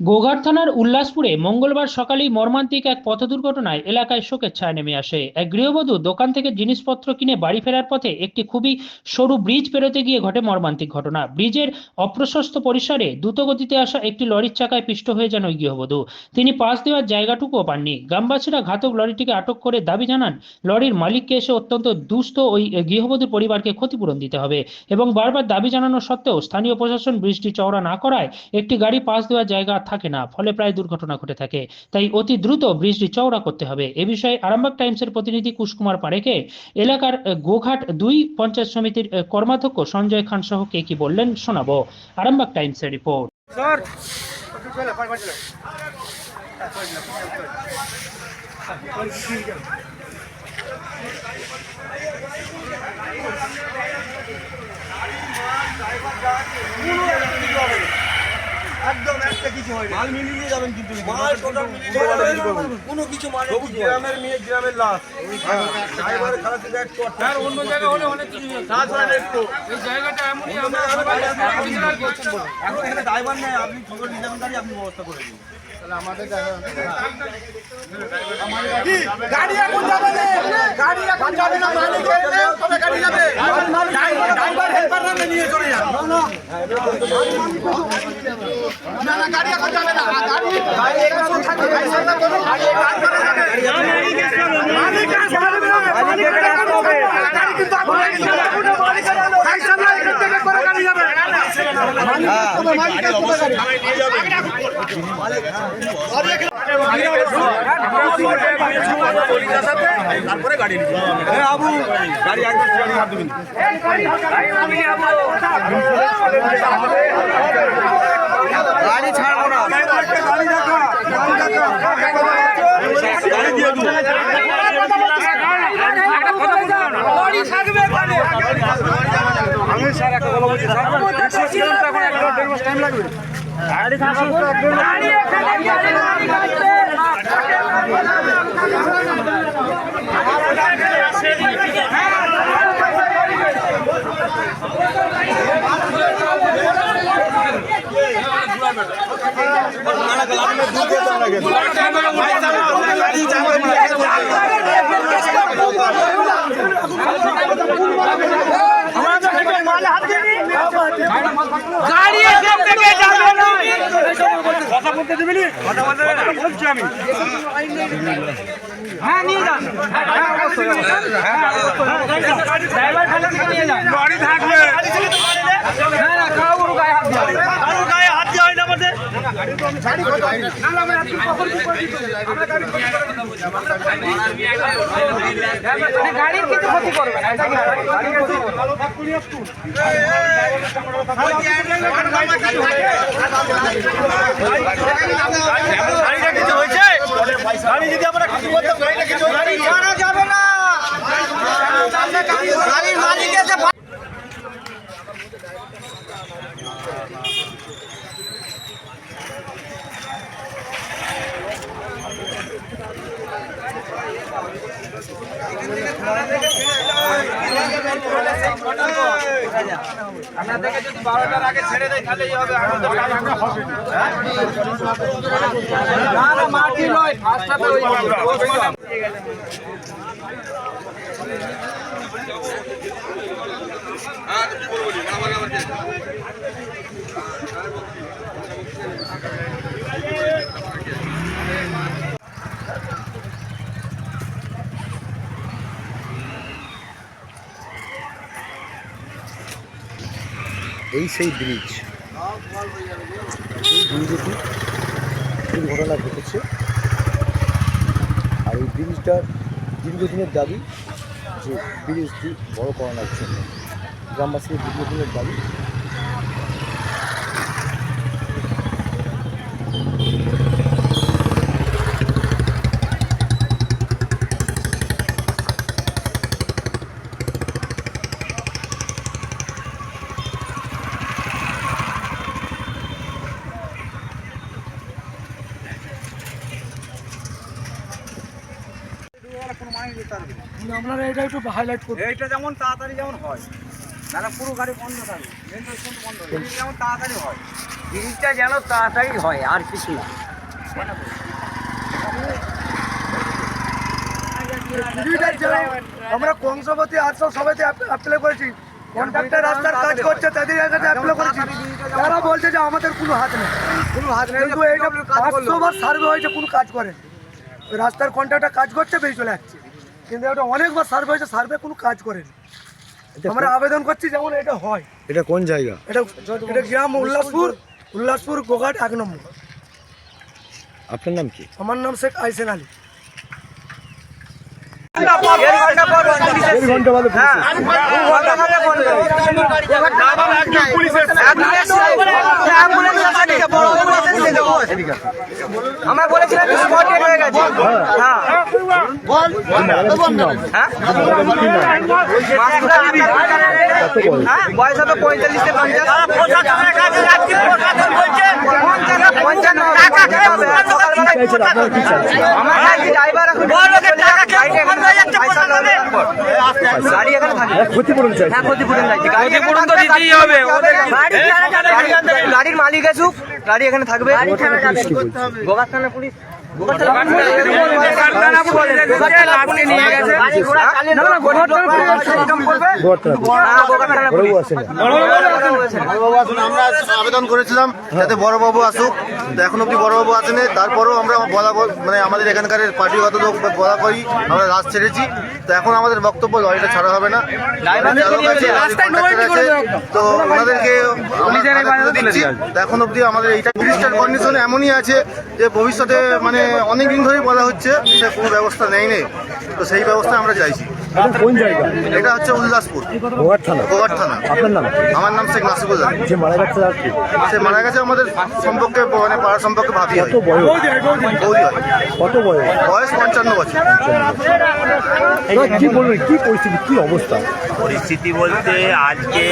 গোঘাট থানার উল্লাসপুরে মঙ্গলবার সকালেই মর্মান্তিক এক পথ দুর্ঘটনায় এলাকায় শোকের ছায়া নেমে আসে। এক গৃহবধূ দোকান থেকে জিনিসপত্র কিনে বাড়ি ফেরার পথে একটি খুবই সরু ব্রিজ পেরোতে গিয়ে ঘটে মর্মান্তিক ঘটনা। ব্রিজের অপ্রশস্ত পরিসরে দ্রুতগতিতে আসা একটি লরির চাকায় পিষ্ট হয়ে যান ওই গৃহবধূ। তিনি পাশ দেওয়ার জায়গাটুকুও পাননি। গ্রামবাসীরা ঘাতক লরিটিকে আটক করে দাবি জানান, লরির মালিককে এসে অত্যন্ত দুস্থ ওই গৃহবধূর পরিবারকে ক্ষতিপূরণ দিতে হবে এবং বারবার দাবি জানানো সত্ত্বেও স্থানীয় প্রশাসন ব্রিজটি চওড়া না করায় একটি গাড়ি পাশ দেওয়ার জায়গা থাকে না ফলে প্রায় দুর্ঘটনা ঘটে থাকে তাই অতি দ্রুত ব্রিজটি চওড়া করতে হবে এ বিষয়ে আরামবাগ টাইমসের প্রতিনিধি কুশকুমার পারেকে এলাকার গোঘাট দুই পঞ্চায়েত সমিতির কর্মাধ্যক্ষ সঞ্জয় খান সহ কে কি বললেন শোনাবো আরামবাগ টাইমসের রিপোর্ট একটা কিছু হয় মাল মিলিয়ে যাবেন কিন্তু মাল টোটাল মিলিয়ে যাবেন কোনো কিছু মানে তবু গ্রামের মেয়ে গ্রামের লাশ। ড্রাইভার খারাপ থেকে একটু আর অন্য জায়গা হলে অনেক কিছু হতো। তাছাড়া একটু। এই জায়গাটা এমনই আমরা আমরা এখন এখানে ড্রাইভার নেই আপনি খবর নিজাম গাড়ি আপনি ব্যবস্থা করে দিন। গাড়ি এখন যাবে গাড়ি এখন যাবে না মালিক এলে তবে গাড়ি যাবে। ড্রাইভার ড্রাইভার হেল্পাররা নিয়ে চলে যান। না না গাড়ি এখন যাবে না গাড়ি গাড়ি এখন থাকবে গাড়ি সামনে করো গাড়ি ড্রাইভারে যাবে মালিক আসবে মালিক গাড়ি কিন্তু এখন যাবে না মালিক আসবে গাড়ি সামনে এখান থেকে করে গাড়ি যাবে গাড়ি তারপরে গাড়ি হ্যাঁ আবু গাড়ি একদম গাড়ি হাত দিবেন গাড়ি ছাড়বো না গাড়ি দেখা গাড়ি দিয়ে দেবো আমি স্যার একটা কথা বলছি স্যার। টাইম লাগবে। গাড়ি থাকুন কথা বলতে দিবি নি? কথা বলতে বলছি আমি। হ্যাঁ নিয়ে যান। হ্যাঁ অবশ্যই ড্রাইভার খালি নিয়ে যান। গাড়ি থাকবে হ্যাঁ না কারোর গায়ে হাত দেওয়া কারোর গায়ে হাত দেওয়া হয় না আমাদের গাড়ির কিছু ক্ষতি করবে এটা গাড়িটা কিছু হয়েছে গাড়ি যদি আমরা কিছু করতাম গাড়িটা কিছু গাড়ি ছাড়া যাবে না গাড়ির মালিক এসে আপনাদেরকে মাটি নয় ফার্স্টটাতে ওই এই সেই ব্রিজ এই ব্রিজটি দুর্ঘটনা ঘটেছে। আর এই ব্রিজটার দীর্ঘদিনের দাবি যে ব্রিজটি বড় করানোর জন্য। গ্রামবাসীর দীর্ঘদিনের দাবি আপনারা এটা একটু হাইলাইট করুন এইটা যেমন তাড়াতাড়ি যেমন হয় নাহলে পুরো গাড়ি বন্ধ রোড বন্ধ। যেমন তাড়াতাড়ি হয় জিনিসটা যেন তাড়াতাড়ি হয় আর কিছু না। আমরা কংসবতী আটশো সবাইতে অ্যাপ্লাই করেছি কন্ট্রাক্টর রাস্তার কাজ করছে তাদের কাছে অ্যাপ্লাই করেছি। তারা বলছে যে আমাদের কোনো হাত নেই। কোনো হাত নেই কিন্তু এইটা পাঁচশো বার সার্ভে হয়েছে কোনো কাজ করে রাস্তার কন্ট্রাক্টর কাজ করছে বেরিয়ে চলে যাচ্ছে কিন্তু এটা অনেকবার সার্ভে হয়েছে সার্ভে কোনো কাজ করেনি। আমরা আবেদন করছি যেমন এটা হয়। এটা কোন জায়গা? এটা এটা গ্রাম উল্লাসপুর উল্লাসপুর গোঘাট এক নম্বর। আপনার নাম কি? আমার নাম শেখ আইসেন আলী। ঘণ্টা আমার বলেছিলাম হয়ে গেছে হ্যাঁ হ্যাঁ বয়স হবে পঁয়তাল্লিশ থেকে পঞ্চান্ন আমার কাছে ড্রাইভার এখন গাড়ি এখানে থাকে ক্ষতিপূরণ চাইছে ক্ষতিপূরণ তো দিতেই হবে গাড়ির মালিক আসুক গাড়ি এখানে থাকবে। গোবাস থানা পুলিশ। আমরা আবেদন করেছিলাম যাতে বড়বাবু আসুক। এখন অব্দি বড়বাবু আসেনি। তারপরেও আমরা বলা মানে আমাদের এখানকার পার্টিগত লোক বলা করি আমরা রাজ ছেড়েছি। তো এখন আমাদের বক্তব্য লরিটা ছাড়া হবে না। তো ওনাদেরকে দিচ্ছি। এখন অব্দি আমাদের এইটা কন্ডিশন এমনই আছে যে ভবিষ্যতে মানে অনেক দিন ধরেই বলা হচ্ছে সে কোনো ব্যবস্থা নেই তো সেই ব্যবস্থা আমরা চাইছি। কোন জায়গা? এটা হচ্ছে উল্লাসপুর। গোয়ার থানা? গোয়ার থানা। আপনার নাম? আমার নাম শেখ নাসিবুল যে মারা যাচ্ছে আর কি? সে মারা গেছে আমাদের সম্পর্কে মানে পাড়ার সম্পর্কে ভাবি কত বয়স? বৌদি হয় কত বয়স? বয়স পঞ্চান্ন বছর। কি বলবেন কি পরিস্থিতি কি অবস্থা? পরিস্থিতি বলতে আজকে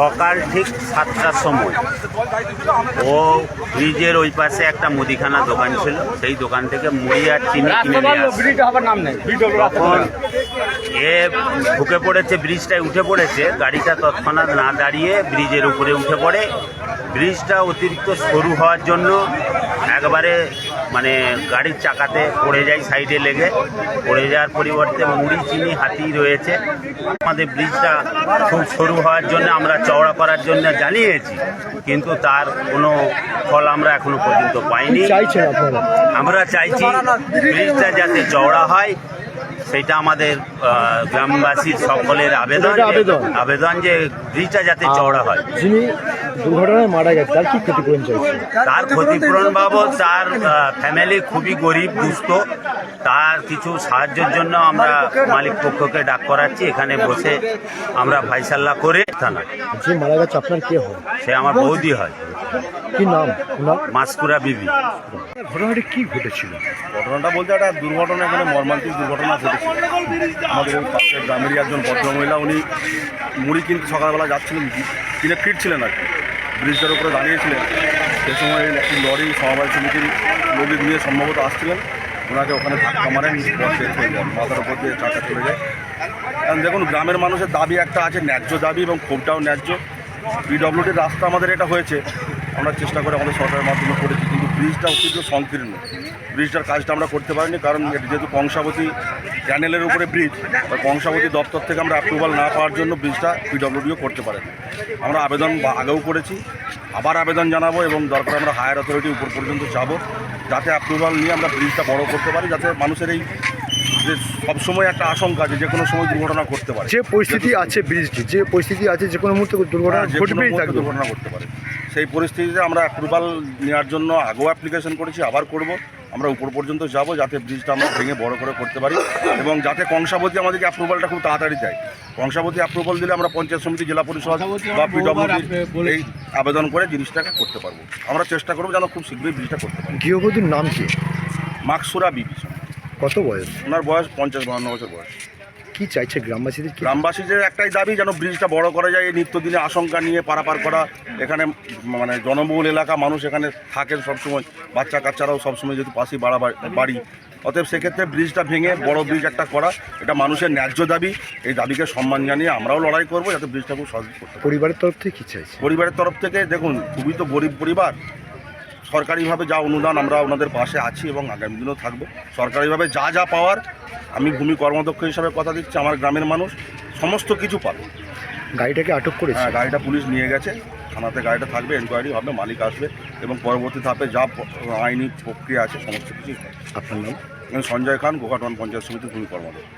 সকাল ঠিক সাতটার সময় ও ব্রিজের ওই পাশে একটা মুদিখানা দোকান ছিল। সেই দোকান থেকে মুড়ি আর চিনি কিনে নিয়ে আসছে। তখন এ ঢুকে পড়েছে ব্রিজটায় উঠে পড়েছে। গাড়িটা তৎক্ষণাৎ না দাঁড়িয়ে ব্রিজের উপরে উঠে পড়ে। ব্রিজটা অতিরিক্ত সরু হওয়ার জন্য একবারে মানে গাড়ির চাকাতে পড়ে যায় সাইডে লেগে। পড়ে যাওয়ার পরিবর্তে মুড়ি চিনি হাতি রয়েছে। আমাদের ব্রিজটা খুব সরু হওয়ার জন্য আমরা চওড়া করার জন্য জানিয়েছি কিন্তু তার কোনো ফল আমরা এখনও পর্যন্ত পাইনি। আমরা চাইছি ব্রিজটা যাতে চওড়া হয়। সেটা আমাদের গ্রামবাসীর সকলের আবেদন আবেদন। যে ব্রিজটা যাতে চওড়া হয়। যিনি দুর্ঘটনায় মারা গেছে তার কি ক্ষতিপূরণ তার ক্ষতিপূরণ বাবদ তার ফ্যামিলি খুবই গরিব দুস্থ। তার কিছু সাহায্যের জন্য আমরা মালিক পক্ষকে ডাক করাচ্ছি। এখানে বসে আমরা ফাইসাল্লা করে থানা। যে মারা গেছে আপনার কে হয়? সে আমার বৌদি হয়। কি নাম? মাসকুরা বিবি। ঘটনাটি কি ঘটেছিল? ঘটনাটা বলতে একটা দুর্ঘটনা এখানে মর্মান্তিক দুর্ঘটনা ঘটেছে আমাদের গ্রামেরই একজন ভদ্রমহিলা, উনি মুড়ি কিনতে সকালবেলা যাচ্ছিলেন কিনে ফিরছিলেন আর কি। ব্রিজটার উপরে দাঁড়িয়েছিলেন। সে সময় একটি লরি সমবায় সমিতির লোক নিয়ে সম্ভবত আসছিলেন। ওনাকে ওখানে ধাক্কা মারেন মাথার উপর দিয়ে চাকা চলে যায়। কারণ দেখুন, গ্রামের মানুষের দাবি একটা আছে, ন্যায্য দাবি এবং ক্ষোভটাও ন্যায্য। পিডব্লিউডির রাস্তা আমাদের এটা হয়েছে। আমরা চেষ্টা করে আমাদের সরকারের মাধ্যমে করেছি। ব্রিজটা অতিরিক্ত সংকীর্ণ। ব্রিজটার কাজটা আমরা করতে পারিনি কারণ এটি যেহেতু কংসাবতী ক্যানেলের উপরে ব্রিজ বা কংসাবতী দপ্তর থেকে আমরা অ্যাপ্রুভাল না পাওয়ার জন্য ব্রিজটা পিডব্লিউডিও করতে পারেনি। আমরা আবেদন আগেও করেছি। আবার আবেদন জানাব এবং দরকার আমরা হায়ার অথরিটি উপর পর্যন্ত যাব। যাতে অ্যাপ্রুভাল নিয়ে আমরা ব্রিজটা বড় করতে পারি যাতে মানুষের এই যে সবসময় একটা আশঙ্কা আছে যে কোনো সময় দুর্ঘটনা করতে পারে। যে পরিস্থিতি আছে ব্রিজটি যে পরিস্থিতি আছে যে কোনো মুহূর্তে দুর্ঘটনা হ্যাঁ, ঘটবেই দুর্ঘটনা করতে পারে। সেই পরিস্থিতিতে আমরা অ্যাপ্রুভাল নেওয়ার জন্য আগেও অ্যাপ্লিকেশন করেছি আবার করব। আমরা উপর পর্যন্ত যাব যাতে ব্রিজটা আমরা ভেঙে বড় করে করতে পারি এবং যাতে কংসাবতী আমাদেরকে অ্যাপ্রুভালটা খুব তাড়াতাড়ি দেয়। কংসাবতী অ্যাপ্রুভাল দিলে আমরা পঞ্চায়েত সমিতি জেলা পরিষদ বা পিডব্লিউডি এই আবেদন করে জিনিসটাকে করতে পারব। আমরা চেষ্টা করব যেন খুব শীঘ্রই ব্রিজটা করতে পারি। গৃহবধূর নাম কি? মাকসুরা বিবি। কত বয়স? ওনার বয়স পঞ্চাশ বাহান্ন বছর বয়স। কি চাইছে গ্রামবাসীদের কি? গ্রামবাসীদের একটাই দাবি যেন ব্রিজটা বড় করা যায় এই নিত্যদিনে আশঙ্কা নিয়ে পারাপার করা। এখানে মানে জনবহুল এলাকা মানুষ এখানে থাকেন সবসময় বাচ্চা কাচ্চারাও সবসময় যেহেতু পাশেই বাড়া বাড়ি। অতএব সেক্ষেত্রে ব্রিজটা ভেঙে বড় ব্রিজ একটা করা এটা মানুষের ন্যায্য দাবি। এই দাবিকে সম্মান জানিয়ে আমরাও লড়াই করব যাতে ব্রিজটা খুব সহজ পরিবারের তরফ থেকে কি চাইছে? পরিবারের তরফ থেকে দেখুন খুবই তো গরিব পরিবার সরকারিভাবে যা অনুদান আমরা ওনাদের পাশে আছি এবং আগামী দিনেও থাকব। সরকারিভাবে যা যা পাওয়ার আমি ভূমি কর্মদক্ষ হিসাবে কথা দিচ্ছি আমার গ্রামের মানুষ সমস্ত কিছু পাবে। গাড়িটাকে আটক করেছে? হ্যাঁ গাড়িটা পুলিশ নিয়ে গেছে থানাতে গাড়িটা থাকবে এনকোয়ারি হবে মালিক আসবে এবং পরবর্তী ধাপে যা আইনি প্রক্রিয়া আছে সমস্ত কিছুই হবে। আপনার নাম? আমি সঞ্জয় খান গোঘাটন পঞ্চায়েত সমিতি ভূমি কর্মদক্ষ।